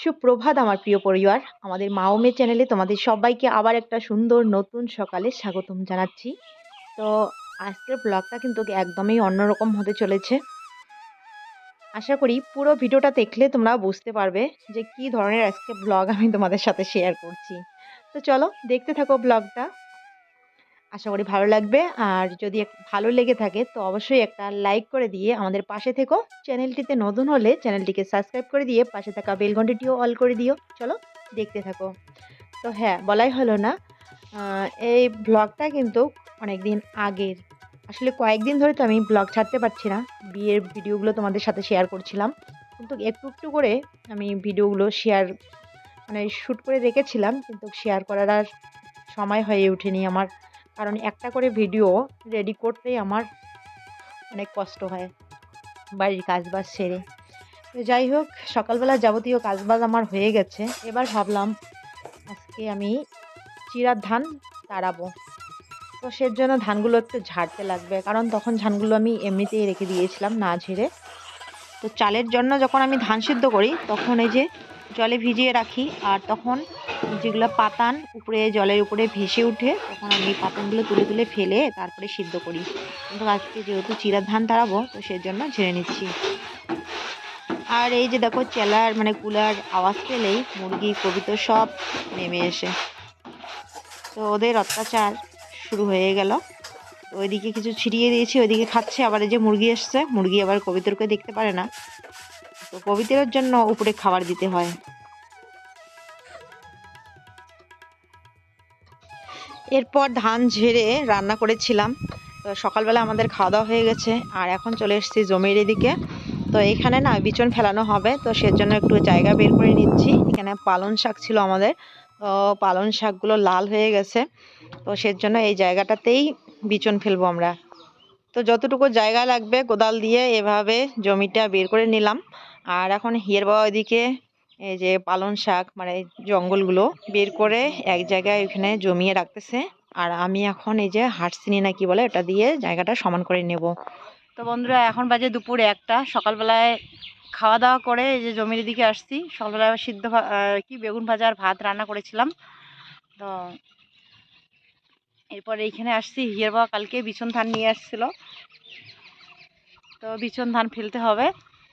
সুপ্রভাত আমার প্রিয় পরিবার। আমাদের মাওমে চ্যানেলে তোমাদের সবাইকে আবার একটা সুন্দর নতুন সকালে স্বাগতম জানাচ্ছি। তো আজকের ব্লগটা কিন্তু একদমই অন্যরকম হতে চলেছে। আশা করি পুরো ভিডিওটা দেখলে তোমরা বুঝতে পারবে যে কি ধরনের আজকে ব্লগ আমি তোমাদের সাথে শেয়ার করছি। তো চলো দেখতে থাকো ব্লগটা আশা করি ভালো লাগবে। আর যদি ভালো লেগে থাকে তো অবশ্যই একটা লাইক করে দিয়ে আমাদের পাশে থেকো। চ্যানেলটিতে নতুন হলে চ্যানেলটিকে সাবস্ক্রাইব করে দিয়ে পাশে থাকা বেল ঘন্টিটিও অল করে দিও। চলো, দেখতে থাকো। তো হ্যাঁ বলাই হলো না। এই ব্লগটা কিন্তু অনেক দিন আগের। আসলে কয়েকদিন ধরে তো আমি ব্লগ ছাড়তে পারছি না। বিয়ের ভিডিওগুলো তোমাদের সাথে শেয়ার করছিলাম। কিন্তু একটু একটু করে আমি ভিডিওগুলো শেয়ার মানে শ্যুট করে রেখেছিলাম। কিন্তু শেয়ার করার আর সময় হয়ে ওঠেনি আমার। কারণ একটা করে ভিডিও রেডি করতেই আমার অনেক কষ্ট হয় বাড়ির কাজবাজ সেরে। তো যাই হোক, সকালবেলা যাবতীয় কাজবাজ আমার হয়ে গেছে। এবার ভাবলাম আজকে আমি চিরার ধান তাড়াবো। তো সের জন্য ধানগুলো একটু ঝাড়তে লাগবে, কারণ তখন ধানগুলো আমি এমনিতেই রেখে দিয়েছিলাম না ঝেড়ে। তো চালের জন্য যখন আমি ধান সিদ্ধ করি, তখন এই যে জলে ভিজিয়ে রাখি, আর তখন যেগুলো পাতান উপরে, জলের উপরে ভেসে উঠে, তখন আমি পাতানগুলো তুলে তুলে ফেলে তারপরে সিদ্ধ করি। কিন্তু আজকে যেহেতু চিরার ধান তাড়াবো, তো সেজন্য ঝেড়ে নিচ্ছি। আর এই যে দেখো, চেলার মানে কুলার আওয়াজ পেলেই মুরগি কবিতা সব নেমে এসে। তো ওদের অত্যাচার শুরু হয়ে গেল। ওইদিকে কিছু ছিটিয়ে দিয়েছি, ওইদিকে খাচ্ছে, আবার এই যে মুরগি এসছে, মুরগি আবার কবিতরকে দেখতে পারে না। তো কবিতরের জন্য উপরে খাবার দিতে হয়। এরপর ধান ঝেড়ে রান্না করেছিলাম। তো সকালবেলা আমাদের খাওয়া দাওয়া হয়ে গেছে, আর এখন চলে এসেছি জমির এদিকে। তো এখানে না বিচন ফেলানো হবে, তো সেজন্য একটু জায়গা বের করে নিচ্ছি। এখানে পালন শাক ছিল আমাদের, তো পালন শাকগুলো লাল হয়ে গেছে। তো সেজন্য এই জায়গাটাতেই বিচন ফেলব আমরা। তো যতটুকু জায়গা লাগবে কোদাল দিয়ে এভাবে জমিটা বের করে নিলাম। আর এখন হিয়ের বাবা ওইদিকে এই যে পালন শাক মানে জঙ্গলগুলো বের করে এক জায়গায় ওখানে জমিয়ে রাখতেছে। আর আমি এখন এই যে হাঁটছিনি না কি বলে এটা দিয়ে জায়গাটা সমান করে নেব। তো বন্ধুরা, এখন বাজে দুপুর একটা। সকালবেলায় খাওয়া দাওয়া করে এই যে জমির দিকে আসছি। সকালবেলায় সিদ্ধ কি বেগুন ভাজা আর ভাত রান্না করেছিলাম। তো এরপর এইখানে আসছি। হিয়ের বাবা কালকে বিছন ধান নিয়ে আসছিল। তো বিছন ধান ফেলতে হবে।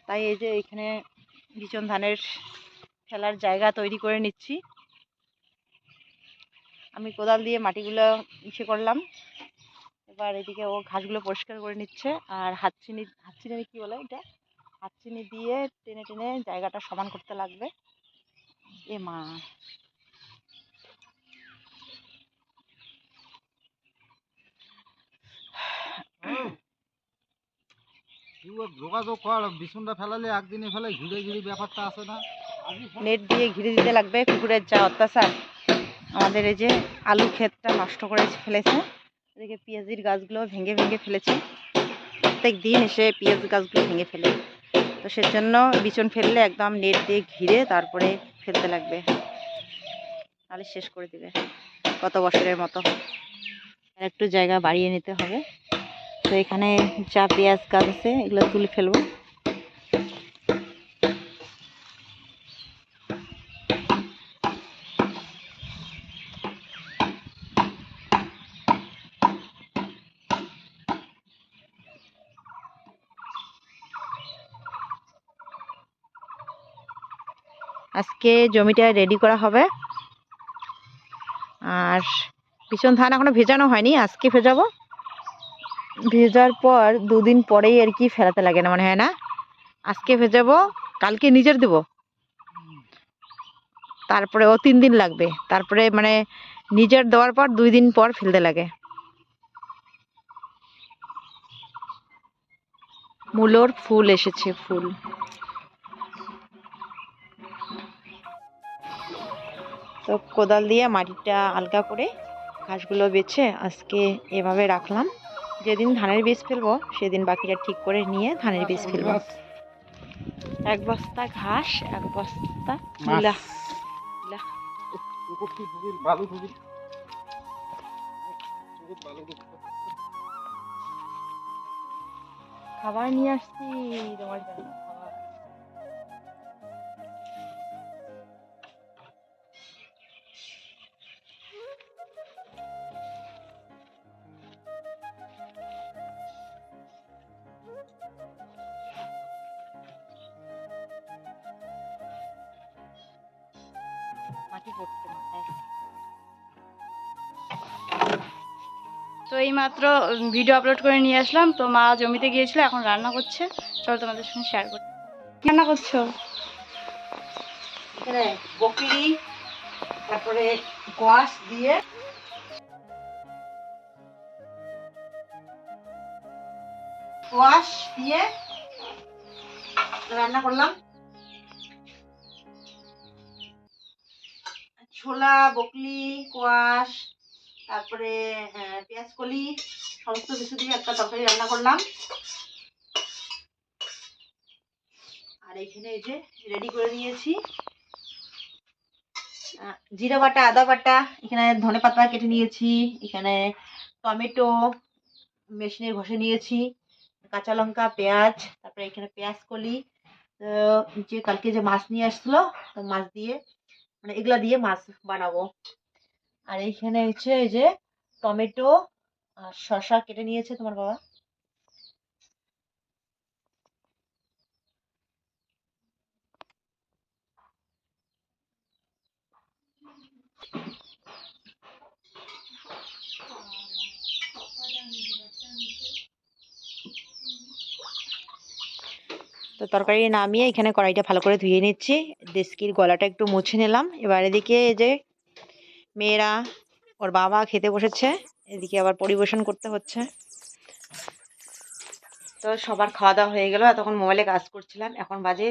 তাই এই যে এখানে বিছন ধানের ফেলার জায়গা তৈরি করে নিচ্ছি। আমি কোদাল দিয়ে মাটিগুলো ইসে করলাম। এবার এদিকে ও ঘাসগুলো পরিষ্কার করে নিচ্ছে। আর হাতচিনি হাতচিনি কি বলে এটা? হাতচিনি দিয়ে টেনে টেনে জায়গাটা সমান করতে লাগবে। এ মা। যোগাযোগ কর। বিছুনটা ফেলালে একদিনে ফেলে ঘিরে ঘিরে ব্যাপারটা আছে না। নেট দিয়ে ঘিরে দিতে লাগবে কুকুরের যা অত্যাচার। আমাদের এই যে আলু ক্ষেতটা নষ্ট করে ফেলেছে। এদিকে পেঁয়াজির গাছগুলো ভেঙে ভেঙে ফেলেছে। প্রত্যেক দিন এসে পেঁয়াজ গাছগুলো ভেঙে ফেলে। তো সেজন্য বিচন ফেললে একদম নেট দিয়ে ঘিরে তারপরে ফেলতে লাগবে। তাহলে শেষ করে দিবে কত বছরের মতো। আর একটু জায়গা বাড়িয়ে নিতে হবে। তো এখানে যা পেঁয়াজ গাছ আছে এগুলো তুলে ফেলব। আজকে জমিটা রেডি করা হবে। আর ভীষণ ধান এখনও ভেজানো হয়নি, আজকে ভেজাবো। ভেজার পর দুদিন পরেই আর কি ফেলাতে লাগে না মনে হয় না। আজকে ভেজাবো, কালকে নিজের দেবো। তারপরে ও তিন দিন লাগবে। তারপরে মানে নিজের দেওয়ার পর দুই দিন পর ফেলতে লাগে। মূলোর ফুল এসেছে, ফুল। তো কোদাল দিয়ে মাটিটা আলগা করে ঘাসগুলো বেছে আজকে এভাবে রাখলাম। যেদিন ধানের বীজ ফেলব সেদিন বাকিটা ঠিক করে নিয়ে ধানের বীজ ফেলব। এক বস্তা ঘাস এক বস্তা মূলা। খাবার নিয়ে আসছি তোমার জন্য। এই মাত্র ভিডিও আপলোড করে নিয়ে আসলাম। তো মা জমিতে গিয়েছিল, এখন রান্না করছে। চলো তোমাদের সঙ্গে শেয়ার করি। রান্না করছ? বকরি, তারপরে কোয়াশ দিয়ে কোয়াশ দিয়ে রান্না করলাম। ছোলা বকলি কোয়াশ তারপরে আহ, পেঁয়াজ কলি সমস্ত কিছু দিয়ে একটা তরকারি রান্না করলাম। আর এখানে এই যে রেডি করে নিয়েছি জিরা বাটা আদা বাটা এখানে ধনে পাতা কেটে নিয়েছি এখানে টমেটো মেশিনে ঘষে নিয়েছি কাঁচা লঙ্কা পেঁয়াজ তারপরে এখানে পেঁয়াজ কলি যে কালকে যে মাছ নিয়ে আসছিল তো মাছ দিয়ে মানে এগুলা দিয়ে মাছ বানাবো। আর এইখানে হচ্ছে এই যে টমেটো আর শসা কেটে নিয়েছে তোমার বাবা। তো তরকারি নামিয়ে এখানে কড়াইটা ভালো করে ধুয়ে নিচ্ছি। ডেস্কির গলাটা একটু মুছে নিলাম। এবার এদিকে যে মেয়েরা ওর বাবা খেতে বসেছে, এদিকে আবার পরিবেশন করতে হচ্ছে। তো সবার খাওয়া দাওয়া হয়ে গেল তখন মোবাইলে কাজ করছিলাম, এখন বাজে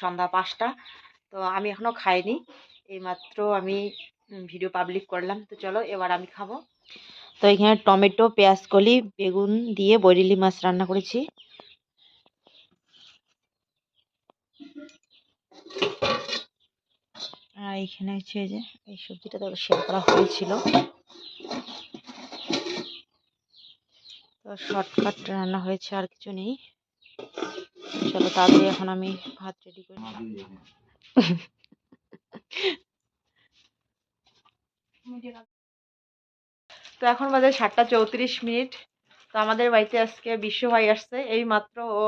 সন্ধ্যা পাঁচটা। তো আমি এখনও খাইনি, এইমাত্র আমি ভিডিও পাবলিক করলাম। তো চলো, এবার আমি খাব। তো এখানে টমেটো, পেঁয়াজ কলি, বেগুন দিয়ে বৈরিলি মাছ রান্না করেছি। আর এখানে হচ্ছে যে এই সবজিটা তো শেয়ার করা হয়েছিল। তো শর্টকাট রান্না হয়েছে, আর কিছু নেই। চলো তাড়াতাড়ি এখন আমি ভাত রেডি করি তো এখন বাজে সাতটা চৌত্রিশ মিনিট। তো আমাদের বাড়িতে আজকে বিশ্ব ভাই আসছে, এই মাত্র ও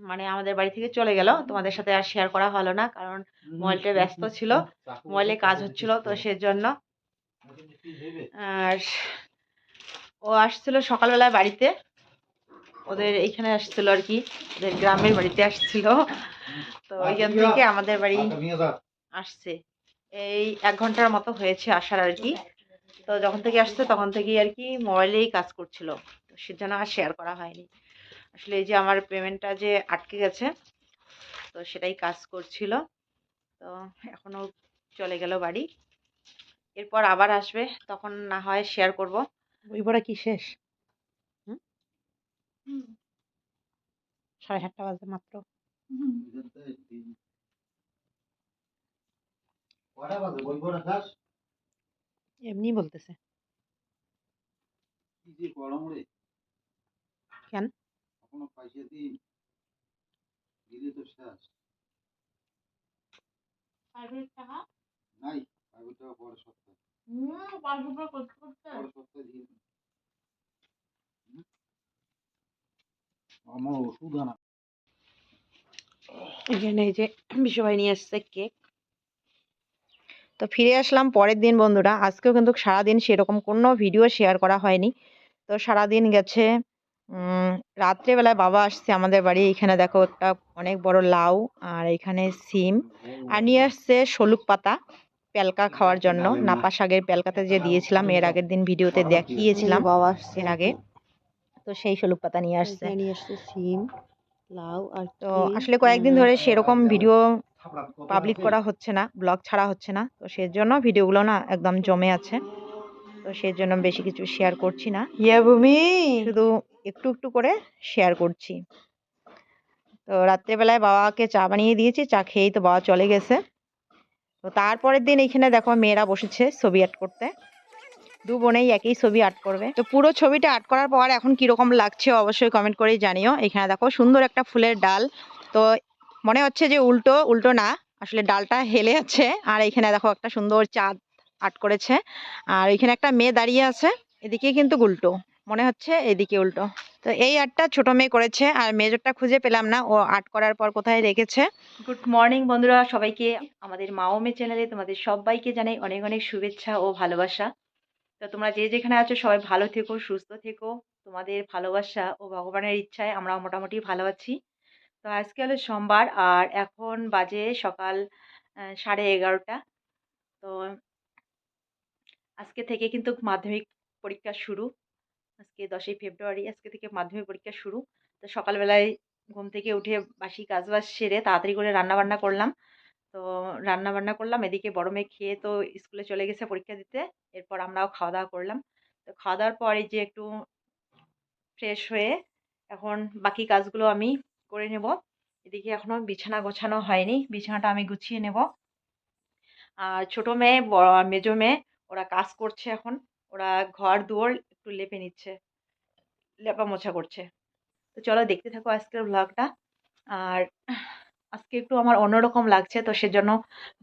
মানে আমাদের বাড়ি থেকে চলে গেল। তোমাদের সাথে আর শেয়ার করা হলো না কারণ মোবাইলটা ব্যস্ত ছিল। মোবাইলে কাজ হচ্ছিল তো সেজন্য। আর ও আসছিল সকালবেলায় বাড়িতে। ওদের এইখানে আসছিল আর কি ওদের গ্রামের বাড়িতে আসছিল। তো ওইখান থেকে আমাদের বাড়ি আসছে। এই এক ঘণ্টার মতো হয়েছে আসার আর কি। তো যখন থেকে আসছে তখন থেকেই আর কি মোবাইলেই কাজ করছিল। তো সেজন্য আর শেয়ার করা হয়নি। আসলে এই যে আমার পেমেন্টটা যে আটকে গেছে তো সেটাই কাজ করছিল। তো এখনও চলে গেল বাড়ি। এরপর আবার আসবে তখন না হয় শেয়ার করব। বই পড়া কি শেষ? সাড়ে সাতটা বাজে মাত্র। এমনি বলতেছে। কেন? এখনও পয়সা দিই। দিলে তো শেষ। নাই পাঁচশো টাকা পরের সপ্তাহে। পরের সপ্তাহে দিয়ে আমার ওষুধ আনা। এখানে এই যে বিশ্বভাই নিয়ে এসছে কেক। তো ফিরে আসলাম পরের দিন বন্ধুরা। আজকেও কিন্তু সারাদিন সেরকম কোনো ভিডিও শেয়ার করা হয়নি। তো সারাদিন গেছে রাত্রেবেলায় বাবা আসছে আমাদের বাড়ি। এখানে দেখো একটা অনেক বড় লাউ আর এখানে সিম। আর নিয়ে আসছে শলুক পাতা পেলকা খাওয়ার জন্য। নাপা শাকের পেলকাতে যে দিয়েছিলাম এর আগের দিন ভিডিওতে দেখিয়েছিলাম বাবা আসছে। এর আগে। তো সেই শলুক পাতা নিয়ে আসছে। নিয়ে আসছে সিম লাউ আর তো আসলে কয়েকদিন ধরে সেরকম ভিডিও পাবলিক করা হচ্ছে না ব্লগ ছাড়া হচ্ছে না। তো সেজন্য ভিডিওগুলো না একদম জমে আছে। তো সেজন্য বেশি কিছু শেয়ার করছি না। ইয়া ভূমি! শুধু একটু একটু করে শেয়ার করছি। তো রাত্রেবেলায় বাবাকে চা বানিয়ে দিয়েছি, চা খেয়েই তো বাবা চলে গেছে। তো তারপরের দিন এখানে দেখো মেয়েরা বসেছে ছবি আর্ট করতে। দু বোনেই একই ছবি আর্ট করবে। তো পুরো ছবিটা আর্ট করার পর এখন কীরকম লাগছে অবশ্যই কমেন্ট করেই জানিও। এখানে দেখো সুন্দর একটা ফুলের ডাল। তো মনে হচ্ছে যে উল্টো উল্টো না, আসলে ডালটা হেলে আছে। আর এখানে দেখো একটা সুন্দর চাঁদ আর্ট করেছে। আর এখানে একটা মেয়ে দাঁড়িয়ে আছে। এদিকে কিন্তু উল্টো। মনে হচ্ছে এদিকে উল্টো। তো এই আর্টটা ছোট মেয়ে করেছে, আর মেজরটা খুঁজে পেলাম না, ও আর্ট করার পর কোথায় রেখেছে। গুড মর্নিং বন্ধুরা, সবাইকে। আমাদের মাওমে চ্যানেলে তোমাদের সবাইকে জানাই অনেক অনেক শুভেচ্ছা ও ভালোবাসা। তো তোমরা যে যেখানে আছো সবাই ভালো থেকো, সুস্থ থেকো। তোমাদের ভালোবাসা ও ভগবানের ইচ্ছায় আমরা মোটামুটি ভালো আছি। তো আজকে হলো সোমবার, আর এখন বাজে সকাল সাড়ে এগারোটা। তো আজকে থেকে কিন্তু মাধ্যমিক পরীক্ষা শুরু। আজকে দশই ফেব্রুয়ারি, আজকে থেকে মাধ্যমিক পরীক্ষা শুরু। তো সকালবেলায় ঘুম থেকে উঠে বাসি কাজবাজ সেরে তাড়াতাড়ি করে রান্না বান্না করলাম। তো রান্না বান্না করলাম, এদিকে বড় মেয়ে খেয়ে তো স্কুলে চলে গেছে পরীক্ষা দিতে। এরপর আমরাও খাওয়া দাওয়া করলাম। তো খাওয়া দাওয়ার পর যে একটু ফ্রেশ হয়ে এখন বাকি কাজগুলো আমি করে নেব। এদিকে এখনও বিছানা গোছানো হয়নি, বিছানাটা আমি গুছিয়ে নেব। আর ছোট মেয়ে মেজো মেয়ে, ওরা কাজ করছে এখন। ওরা ঘর দুয়ার একটু লেপে নিচ্ছে, লেপা মোছা করছে। তো চলো দেখতে থাকো আজকের ব্লগটা আর আজকে একটু আমার অন্যরকম লাগছে, তো সেজন্য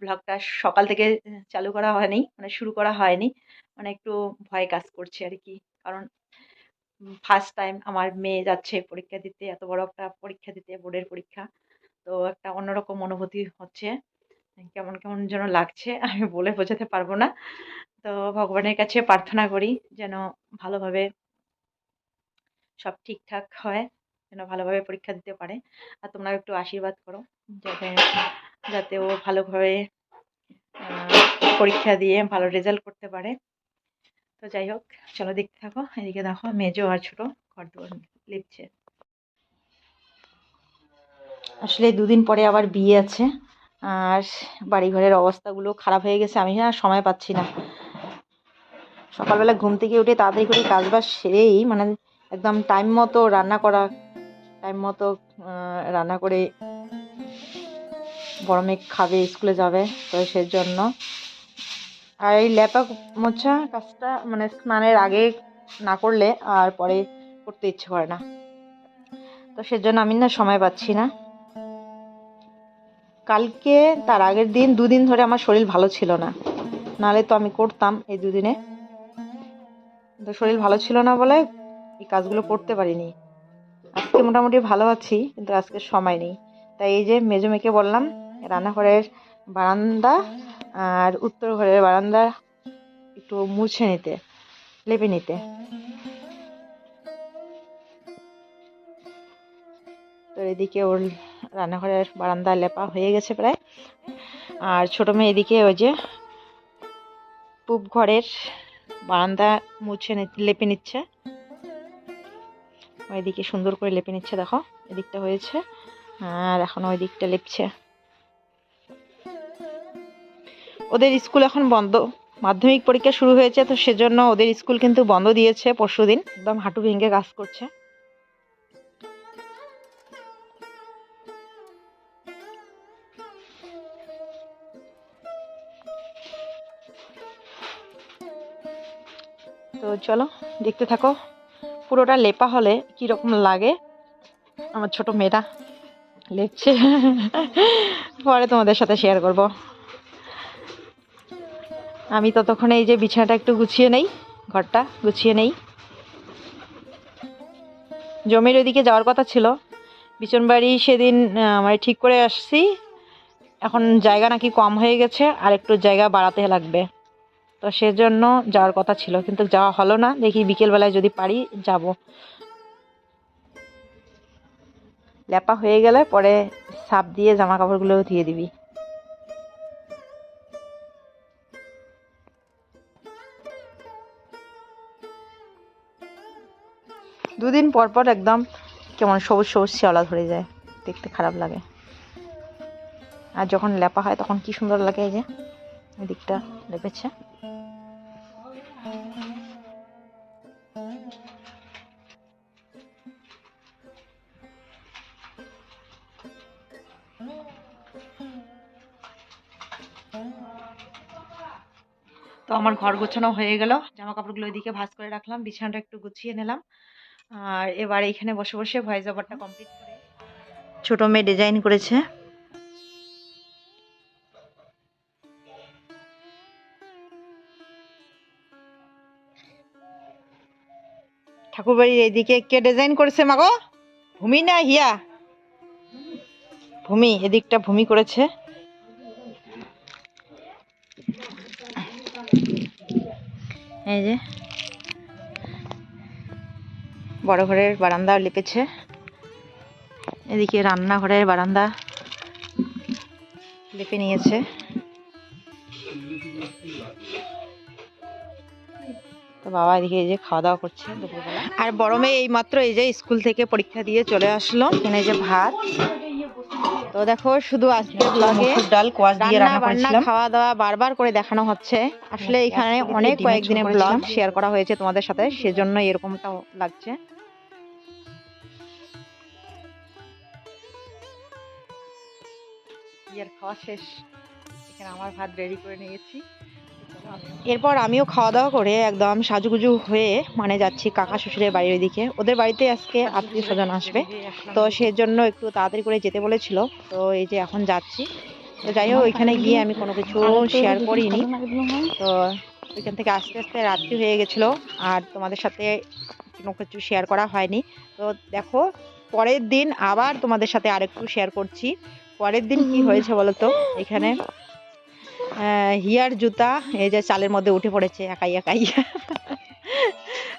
ব্লগটা সকাল থেকে চালু করা হয়নি মানে শুরু করা হয়নি। মানে একটু ভয় কাজ করছে আর কি। কারণ ফার্স্ট টাইম আমার মেয়ে যাচ্ছে পরীক্ষা দিতে, এত বড় একটা পরীক্ষা দিতে, বোর্ডের পরীক্ষা। তো একটা অন্যরকম অনুভূতি হচ্ছে। কেমন কেমন যেন লাগছে, আমি বলে বোঝাতে পারব না। তো ভগবানের কাছে প্রার্থনা করি যেন ভালোভাবে সব ঠিকঠাক হয়, যেন ভালোভাবে পরীক্ষা দিতে পারে। আর তোমরা একটু আশীর্বাদ করো যাতে যাতে ও ভালোভাবে পরীক্ষা দিয়ে ভালো রেজাল্ট করতে পারে। তো যাই হোক, চলো দেখতে থাকো। এদিকে দেখো, মেজো আর ছোটো ঘর দুয়ার লিপছে। আসলে দুদিন পরে আবার বিয়ে আছে। আর বাড়ি ঘরের অবস্থাগুলো খারাপ হয়ে গেছে। আমি না সময় পাচ্ছি না। সকালবেলা ঘুম থেকে উঠে তাড়াতাড়ি করে কাজ বাজ সেরেই মানে একদম টাইম মতো রান্না করা টাইম মতো রান্না করে মেয়ে খাবে, স্কুলে যাবে, তো সেই জন্য আর এই লেপা মোছা কাজটা মানে স্নানের আগে না করলে আর পরে করতে ইচ্ছে করে না। তো সেজন্য আমি না সময় পাচ্ছি না। কালকে তার আগের দিন, দুদিন ধরে আমার শরীর ভালো ছিল না। নাহলে তো আমি করতাম এই দুদিনে। তো শরীর ভালো ছিল না বলে এই কাজগুলো করতে পারিনি। আজকে মোটামুটি ভালো আছি, কিন্তু আজকে সময় নেই। তাই এই যে মেজো মেয়েকে বললাম, রান্নাঘরের বারান্দা আর উত্তর ঘরের বারান্দা একটু মুছে নিতে, লেপে নিতে। তো এদিকে ওর রান্নাঘরের বারান্দা লেপা হয়ে গেছে প্রায়। আর ছোট মেয়ে এদিকে ওই যে পূব ঘরের বারান্দা মুছে লেপে নিচ্ছে। ওইদিকে সুন্দর করে লেপে নিচ্ছে, দেখো, এদিকটা হয়েছে, আর এখন ওই দিকটা লেপছে। ওদের স্কুল এখন বন্ধ। মাধ্যমিক পরীক্ষা শুরু হয়েছে, তো সেজন্য ওদের স্কুল কিন্তু বন্ধ দিয়েছে পরশু দিন একদম হাঁটু ভেঙে কাজ করছে। তো চলো দেখতে থাকো। পুরোটা লেপা হলে কি রকম লাগে? আমার ছোট মেয়েটা লেপছে। পরে তোমাদের সাথে শেয়ার করব। আমি ততক্ষণে এই যে বিছানাটা একটু গুছিয়ে নেই ঘরটা গুছিয়ে নেই। জমির ওইদিকে যাওয়ার কথা ছিল। বিচনবাড়ি সেদিন আহ, মানে ঠিক করে আসছি। এখন জায়গা নাকি কম হয়ে গেছে আর একটু জায়গা বাড়াতে লাগবে। তো সেজন্য যাওয়ার কথা ছিল, কিন্তু যাওয়া হলো না। দেখি বিকেলবেলায় যদি পারি, যাব। লেপা হয়ে গেলে পরে সাপ দিয়ে জামা কাপড়গুলো দিয়ে দিবি। দুদিন পর পর একদম কেমন সবুজ সবুজ শ্যাওলা ধরে যায়। দেখতে খারাপ লাগে। আর যখন লেপা হয়, তখন কি সুন্দর লাগে এই যে দিকটা লেপেছে আমার ঘর গোছানো হয়ে গেল। জামা কাপড়গুলো ওইদিকে ভাঁজ করে রাখলাম, বিছানাটা একটু গুছিয়ে নিলাম। আর এবার এখানে বসে বসে ভয়েস ওভারটা কমপ্লিট করে ছোট মেয়ে ডিজাইন করেছে। ঠাকুরবাড়ির এইদিকে কে ডিজাইন করেছে মাগো? ভূমি না হিয়া? ভূমি, এদিকটা ভূমি করেছে। এই যে। বড় ঘরের বারান্দা লিপেছে। এদিকে রান্নাঘরের বারান্দা লিপে নিয়েছে। তো বাবা এদিকে এই যে খাওয়া দাওয়া করছে দুপুরবেলা। আর বড় মেয়ে এই মাত্র এই যে স্কুল থেকে পরীক্ষা দিয়ে চলে আসলো। এখানে যে ভাত। তো দেখো শুধু আজকে ব্লগে ডাল কোয়াশ দিয়ে রান্না করেছিলাম। খাওয়া দাওয়া বারবার করে দেখানো হচ্ছে। আসলে হ্যাঁ, এখানে অনেক কয়েকদিনের ব্লগ শেয়ার করা হয়েছে তোমাদের সাথে সেজন্য এরকমটা লাগছে। খাওয়া শেষ। এখানে আমার ভাত রেডি করে নিয়েছি। এরপর আমিও খাওয়া দাওয়া করে একদম সাজুগুজু হয়ে মানে যাচ্ছি কাকা শ্বশুরের বাড়ির ওইদিকে। ওদের বাড়িতে আজকে আত্মীয় স্বজন আসবে। তো সেজন্য একটু তাড়াতাড়ি করে যেতে বলেছিল। তো এই যে এখন যাচ্ছি। তো যাই হোক ওইখানে গিয়ে আমি কোনো কিছু শেয়ার করিনি। তো ওইখান থেকে আস্তে আস্তে রাত্রি হয়ে গেছিল। আর তোমাদের সাথে কোনো কিছু শেয়ার করা হয়নি। তো দেখো পরের দিন আবার তোমাদের সাথে আরেকটু শেয়ার করছি। পরের দিন কি হয়েছে বলো তো? এখানে হিয়ার জুতা এই যে চালের মধ্যে উঠে পড়েছে একাই একাই।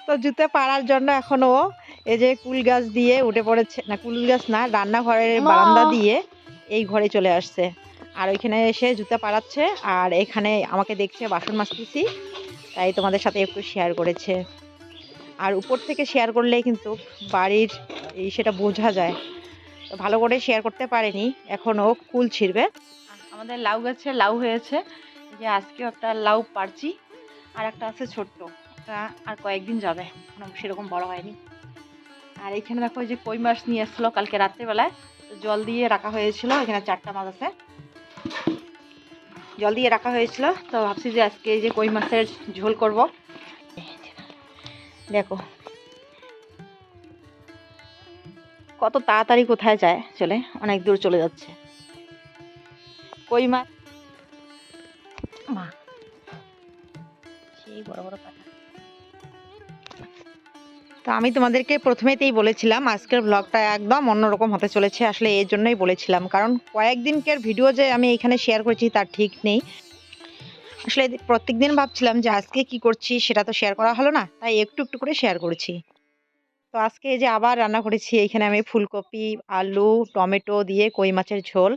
তো জুতা পাড়ার জন্য এখনও এই যে কুল গাছ দিয়ে উঠে পড়েছে না কুল গাছ না রান্নাঘরের। বারান্দা দিয়ে এই ঘরে চলে আসছে। আর ওইখানে এসে জুতা পাড়াচ্ছে আর এখানে আমাকে দেখছে বাসন মাজতেছি তাই তোমাদের সাথে একটু শেয়ার করেছে। আর উপর থেকে শেয়ার করলে কিন্তু বাড়ির এই সেটা বোঝা যায়। ভালো করে শেয়ার করতে পারেনি এখনও কুল ছিঁড়বে। আমাদের লাউ গাছে লাউ হয়েছে। যে আজকেও একটা লাউ পারছি আর একটা আছে ছোট্ট। আর কয়েকদিন যাবে সেরকম বড় হয়নি। আর এখানে দেখো যে কই মাছ নিয়ে এসেছিল কালকে রাত্রেবেলায়। জল দিয়ে রাখা হয়েছিল, এখানে চারটা মাছ আছে। জল দিয়ে রাখা হয়েছিল, তো ভাবছি যে আজকে যে কই মাছের ঝোল করব। দেখো। কত তাড়াতাড়ি কোথায় যায়, চলে, অনেক দূর চলে যাচ্ছে। কই মাছ মা। সেই বড় বড় পাতা তো আমি তোমাদেরকে প্রথমেতেই বলেছিলাম, আজকের ব্লগটা একদম অন্যরকম হতে চলেছে, আসলে এর জন্যই বলেছিলাম। কারণ কয়েকদিনকার ভিডিও যে আমি এখানে শেয়ার করেছি তার ঠিক নেই। আসলে প্রত্যেকদিন ভাবছিলাম যে আজকে কি করছি, সেটা তো শেয়ার করা হলো না, তাই একটু একটু করে শেয়ার করেছি। তো আজকে যে আবার রান্না করেছি, এখানে আমি ফুলকপি, আলু, টমেটো দিয়ে কই মাছের ঝোল।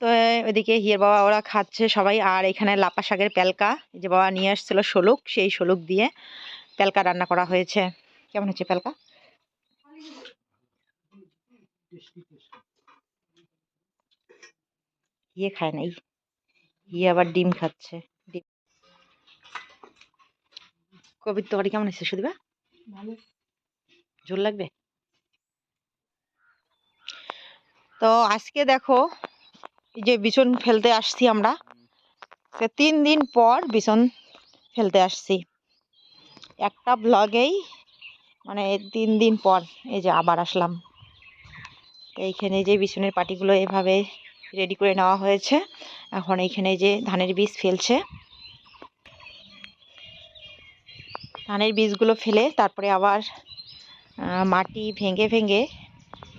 তো ওইদিকে হিয়ের বাবা ওরা খাচ্ছে সবাই। আর এখানে লাপা শাকের প্যালকা যে বাবা নিয়ে আসছিল শলুক সেই শলুক দিয়ে প্যালকা রান্না করা হয়েছে। কেমন হচ্ছে প্যালকা? ইয়ে খায় নাই। ইয়ে আবার ডিম খাচ্ছে। ডিম। কবির তরকারি কেমন হয়েছে সুদিবা ঝোল লাগবে? তো আজকে দেখো এই যে বিছন ফেলতে আসছি আমরা। তিন দিন পর বিছন ফেলতে আসছি। একটা ব্লগেই মানে তিন দিন পর এই যে আবার আসলাম। এইখানে যে বিছনের পাটিগুলো এভাবে রেডি করে নেওয়া হয়েছে। এখন এইখানে যে ধানের বীজ ফেলছে। ধানের বীজগুলো ফেলে তারপরে আবার মাটি ভেঙে ভেঙে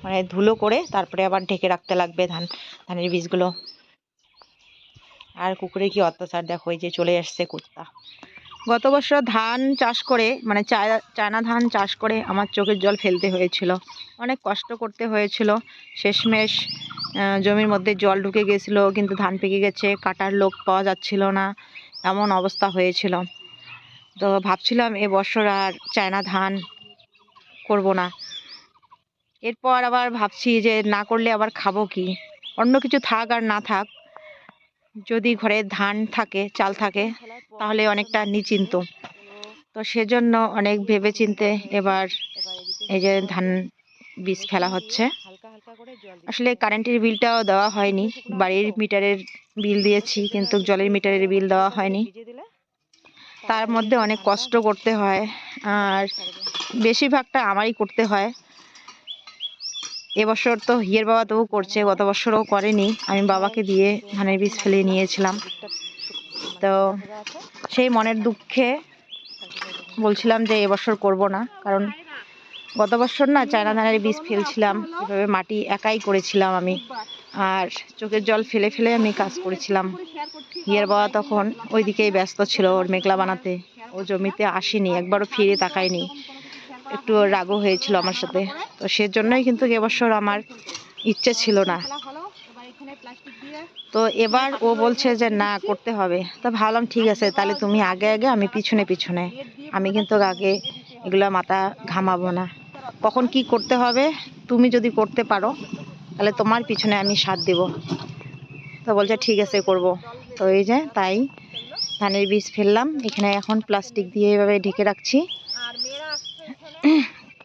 মানে ধুলো করে তারপরে আবার ঢেকে রাখতে লাগবে ধান, ধানের বীজগুলো। আর কুকুরে কি অত্যাচার? দেখো, এই যে চলে আসছে কুত্তা। গত বছর ধান চাষ করে মানে চায়না ধান চাষ করে আমার চোখের জল ফেলতে হয়েছিল। অনেক কষ্ট করতে হয়েছিল। শেষমেশ জমির মধ্যে জল ঢুকে গেছিল, কিন্তু ধান পেকে গেছে, কাটার লোক পাওয়া যাচ্ছিল না, এমন অবস্থা হয়েছিল। তো ভাবছিলাম এবছর আর চায়না ধান করব না। এরপর আবার ভাবছি যে না করলে আবার খাব কি? অন্য কিছু থাক আর না থাক। যদি ঘরে ধান থাকে, চাল থাকে, তাহলে অনেকটা নিশ্চিন্ত। তো সেজন্য অনেক ভেবে চিনতে এবার এই যে ধান বীজ ফেলা হচ্ছে। আসলে কারেন্টের বিলটাও দেওয়া হয়নি। বাড়ির মিটারের বিল দিয়েছি, কিন্তু জলের মিটারের বিল দেওয়া হয়নি। তার মধ্যে অনেক কষ্ট করতে হয়, আর বেশিরভাগটা আমারই করতে হয়। এবছর তো হিয়ের বাবা তবু করছে, গত বছরও করেনি। আমি বাবাকে দিয়ে ধানের বীজ ফেলে নিয়েছিলাম। তো সেই মনের দুঃখে বলছিলাম যে এবছর করব না, কারণ গত বছর না চায়না ধানের বীজ ফেলছিলাম, এভাবে মাটি একাই করেছিলাম আমি। আর চোখের জল ফেলে ফেলে আমি কাজ করেছিলাম। হিয়ার বাবা তখন ওইদিকেই ব্যস্ত ছিল ওর মেঘলা বানাতে। ও জমিতে আসেনি, একবারও ফিরে তাকায়নি। একটু রাগও হয়েছিল আমার সাথে। তো সেজন্যই কিন্তু এবছর আমার ইচ্ছে ছিল না। তো এবার ও বলছে যে, না, করতে হবে। তো ভাবলাম, ঠিক আছে, তাহলে তুমি আগে আগে, আমি পিছনে পিছনে। আমি কিন্তু আগে এগুলো মাথা ঘামাবো না। কখন কি করতে হবে? তুমি যদি করতে পারো, তাহলে তোমার পিছনে আমি সাথ দেব। তো বলছে, ঠিক আছে, করব। তো এই যে, তাই ধানের বীজ ফেললাম। এখানে এখন প্লাস্টিক দিয়ে এভাবে ঢেকে রাখছি।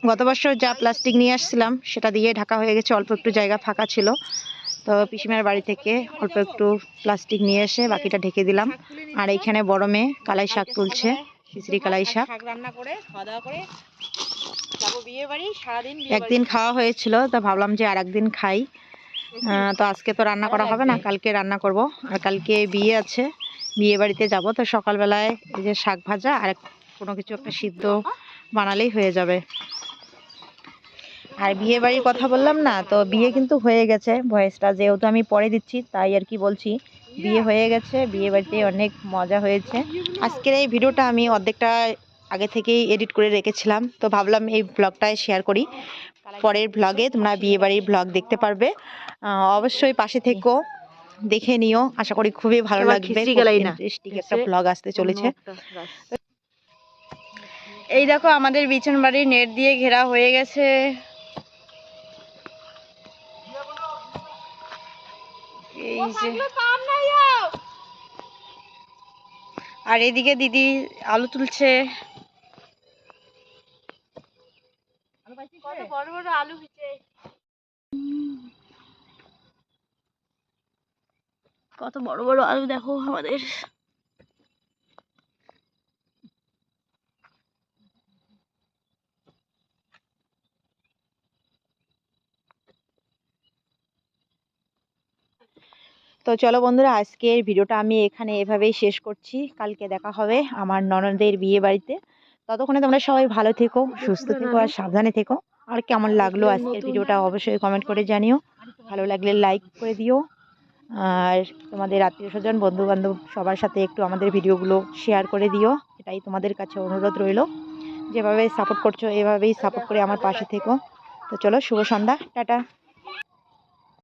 গত বছর যা প্লাস্টিক নিয়ে আসছিলাম সেটা দিয়ে ঢাকা হয়ে গেছে অল্প একটু জায়গা ফাঁকা ছিল। তো পিসিমার বাড়ি থেকে অল্প একটু প্লাস্টিক নিয়ে এসে বাকিটা ঢেকে দিলাম। আর এইখানে বড় মেয়ে কালাই শাক তুলছে খিচড়ি কালাই শাক। রান্না করে খাওয়া দাওয়া করে যাব বিয়ে বাড়ি সারাদিন একদিন খাওয়া হয়েছিল তো ভাবলাম যে আর একদিন খাই তো আজকে তো রান্না করা হবে না কালকে রান্না করব। আর কালকে বিয়ে আছে বিয়ে বাড়িতে যাব। তো সকালবেলায় এই যে শাক ভাজা আর এক- কোনো কিছু একটা সিদ্ধ বানালেই হয়ে যাবে। আর বিয়ে বাড়ির কথা বললাম না তো বিয়ে কিন্তু হয়ে গেছে ভয়েসটা যেহেতু আমি পরে দিচ্ছি তাই আর কি বলছি। বিয়ে হয়ে গেছে বিয়ে বাড়িতে অনেক মজা হয়েছে। আজকের এই ভিডিওটা আমি অর্ধেকটা আগে থেকেই এডিট করে রেখেছিলাম তো ভাবলাম এই ব্লগটায় শেয়ার করি। পরের ব্লগে তোমরা বিয়ে বাড়ির ব্লগ দেখতে পারবে। অবশ্যই পাশে থেকো দেখে নিও। আশা করি খুবই ভালো লাগবে। একটা ব্লগ আসতে চলেছে। এই দেখো আমাদের বিছন বাড়ি নেট দিয়ে ঘেরা হয়ে গেছে। এই যে। আর এদিকে দিদি আলু তুলছে। কত বড় বড় আলু কত বড় বড় আলু দেখো আমাদের। তো চলো বন্ধুরা আজকের ভিডিওটা আমি এখানে এভাবেই শেষ করছি। কালকে দেখা হবে আমার ননদের বিয়ে বাড়িতে। ততক্ষণে তোমরা সবাই ভালো থেকো সুস্থ থেকো আর সাবধানে থেকো। আর কেমন লাগল আজকের ভিডিওটা অবশ্যই কমেন্ট করে জানিও। ভালো লাগলে লাইক করে দিও। আর তোমাদের আত্মীয় স্বজন বন্ধু বান্ধব সবার সাথে একটু আমাদের ভিডিওগুলো শেয়ার করে দিও। এটাই তোমাদের কাছে অনুরোধ রইল। যেভাবে সাপোর্ট করছ এভাবেই সাপোর্ট করে আমার পাশে থেকো। তো চলো শুভ সন্ধ্যা টাটা।